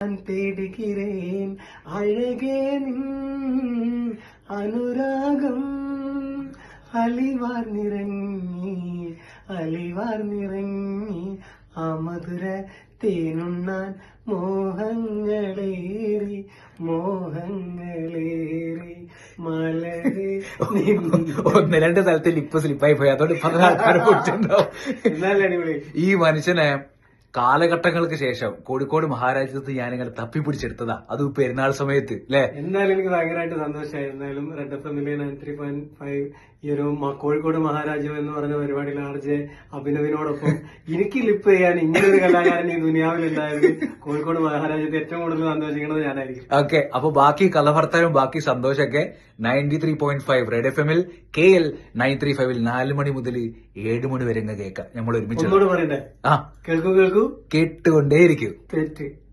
நான் தேடுகிறேன் அழகே நின் അനുരാഗം അലിവാർ നിറങ്ങി അലിവാർ നിറങ്ങി ആ മധുര തേനുണ്ണാൻ മോഹങ്ങളേറി മോഹങ്ങളേറി മലരെ ഒന്ന് രണ്ട് സ്ഥലത്ത് ലിപ്പ് സ്ലിപ്പായി പോയി അതുകൊണ്ട് പല ആൾക്കാർ പൊട്ടുണ്ടാവും നല്ല അടിപൊളി ഈ മനുഷ്യനെ കാലഘട്ടങ്ങൾക്ക് ശേഷം കോഴിക്കോട് മഹാരാജ്യത്ത് ഞാനിങ്ങനെ തപ്പിപ്പിടിച്ചെടുത്തതാ. അത് പെരുന്നാൾ സമയത്ത് അല്ലെ എന്തായാലും എനിക്ക് ഭയങ്കരമായിട്ട് സന്തോഷമായി. എന്തായാലും റെഡ് എഫ് എമ്മിലെ നയൻ ത്രീ പോയിന്റ് ഫൈവ് ഈ ഒരു കോഴിക്കോട് മഹാരാജ്യം എന്ന് പറഞ്ഞ പരിപാടിയിൽ ആർജെ അഭിനവിനോടൊപ്പം എനിക്ക് ലിപ്പ് ചെയ്യാൻ ഇങ്ങനൊരു കലാകാരൻ ഈ ദുനിയാവിൽ ദുനിയാവിലുണ്ടായത് കോഴിക്കോട് മഹാരാജ്യത്തെ ഏറ്റവും കൂടുതൽ സന്തോഷിക്കുന്നത് ഞാനായിരിക്കും. ഓക്കെ അപ്പൊ ബാക്കി കലഭർത്താനും ബാക്കി സന്തോഷമൊക്കെ ninety three point five red F എമ്മിൽ കെ എൽ നയൻ ത്രീ ഫൈവിൽ നാല് മണി മുതൽ ഏഴ് മണി വരെ കേൾക്കാം. നമ്മൾ ഒരുമിച്ച് പറയണ്ടേ ആ. കേൾക്കൂ കേൾക്കൂ. കേട്ടുകൊണ്ടേയിരിക്കൂ. തെറ്റ്.